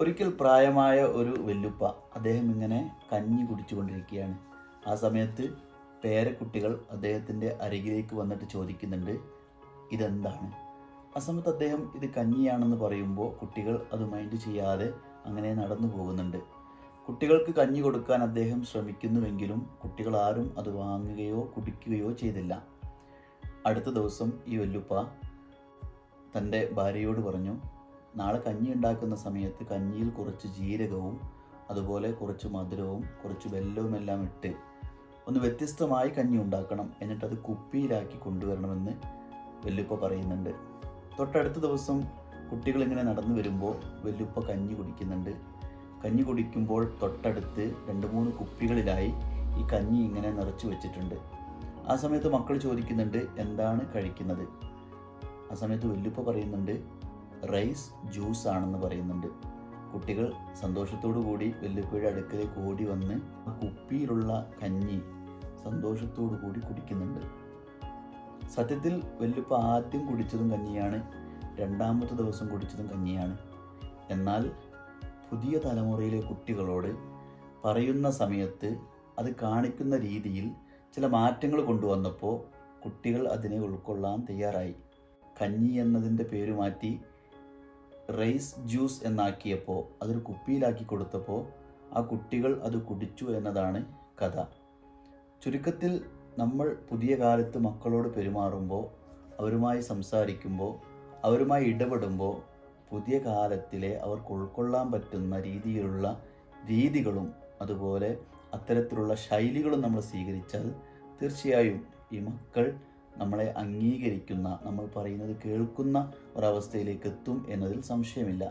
ഒരിക്കൽ പ്രായമായ ഒരു വെല്ലുപ്പ അദ്ദേഹം ഇങ്ങനെ കഞ്ഞി കുടിച്ചുകൊണ്ടിരിക്കുകയാണ്. ആ സമയത്ത് പേരക്കുട്ടികൾ അദ്ദേഹത്തിന്റെ അരികിലേക്ക് വന്നിട്ട് ചോദിക്കുന്നുണ്ട് ഇതെന്താണ്? ആ സമയത്ത് അദ്ദേഹം ഇത് കഞ്ഞിയാണെന്ന് പറയുമ്പോൾ കുട്ടികൾ അത് മൈൻഡ് ചെയ്യാതെ അങ്ങനെ നടന്നു പോകുന്നുണ്ട്. കുട്ടികൾക്ക് കഞ്ഞി കൊടുക്കാൻ അദ്ദേഹം ശ്രമിക്കുന്നുവെങ്കിലും കുട്ടികൾ ആരും അത് വാങ്ങുകയോ കുടിക്കുകയോ ചെയ്തില്ല. അടുത്ത ദിവസം ഈ വെല്ലുപ്പ തന്റെ ഭാര്യയോട് പറഞ്ഞു നാളെ കഞ്ഞി ഉണ്ടാക്കുന്ന സമയത്ത് കഞ്ഞിയിൽ കുറച്ച് ജീരകവും അതുപോലെ കുറച്ച് മധുരവും കുറച്ച് വെല്ലവും എല്ലാം ഇട്ട് ഒന്ന് വ്യത്യസ്തമായി കഞ്ഞി ഉണ്ടാക്കണം. എന്നിട്ട് അത് കുപ്പിയിലാക്കി കൊണ്ടുവരണമെന്ന് വെല്ലുപ്പ പറയുന്നുണ്ട്. തൊട്ടടുത്ത ദിവസം കുട്ടികൾ ഇങ്ങനെ നടന്നു വരുമ്പോൾ വെല്ലുപ്പ കഞ്ഞി കുടിക്കുന്നുണ്ട്. കഞ്ഞി കുടിക്കുമ്പോൾ തൊട്ടടുത്ത് രണ്ട് മൂന്ന് കുപ്പികളിലായി ഈ കഞ്ഞി ഇങ്ങനെ നിറച്ചു വെച്ചിട്ടുണ്ട്. ആ സമയത്ത് മക്കൾ ചോദിക്കുന്നുണ്ട് എന്താണ് കഴിക്കുന്നത്? ആ സമയത്ത് വെല്ലുപ്പ പറയുന്നുണ്ട് റൈസ് ജ്യൂസ് ആണെന്ന് പറയുന്നുണ്ട്. കുട്ടികൾ സന്തോഷത്തോടു കൂടി വെല്ലുപ്പുഴ അടുക്കലേക്ക് ഓടി വന്ന് ആ കുപ്പിയിലുള്ള കഞ്ഞി സന്തോഷത്തോടു കൂടി കുടിക്കുന്നുണ്ട്. സത്യത്തിൽ വെല്ലുപ്പ ആദ്യം കുടിച്ചതും കഞ്ഞിയാണ് രണ്ടാമത്തെ ദിവസം കുടിച്ചതും കഞ്ഞിയാണ്. എന്നാൽ പുതിയ തലമുറയിലെ കുട്ടികളോട് പറയുന്ന സമയത്ത് അത് കാണിക്കുന്ന രീതിയിൽ ചില മാറ്റങ്ങൾ കൊണ്ടുവന്നപ്പോൾ കുട്ടികൾ അതിനെ ഉൾക്കൊള്ളാൻ തയ്യാറായി. കഞ്ഞി എന്നതിന്റെ പേര് മാറ്റി റൈസ് ജ്യൂസ് എന്നാക്കിയപ്പോൾ അതൊരു കുപ്പിയിലാക്കി കൊടുത്തപ്പോൾ ആ കുട്ടികൾ അത് കുടിച്ചു എന്നതാണ് കഥ. ചുരുക്കത്തിൽ നമ്മൾ പുതിയ കാലത്ത് മക്കളോട് പെരുമാറുമ്പോൾ അവരുമായി സംസാരിക്കുമ്പോൾ അവരുമായി ഇടപെടുമ്പോൾ പുതിയ കാലത്തിലെ അവർക്ക് ഉൾക്കൊള്ളാൻ പറ്റുന്ന രീതിയിലുള്ള രീതികളും അതുപോലെ അത്തരത്തിലുള്ള ശൈലികളും നമ്മൾ സ്വീകരിച്ചാൽ തീർച്ചയായും ഈ മക്കൾ നമ്മളെ അംഗീകരിക്കുന്ന നമ്മൾ പറയുന്നത് കേൾക്കുന്ന ഒരവസ്ഥയിലേക്ക് എത്തും എന്നതിൽ സംശയമില്ല.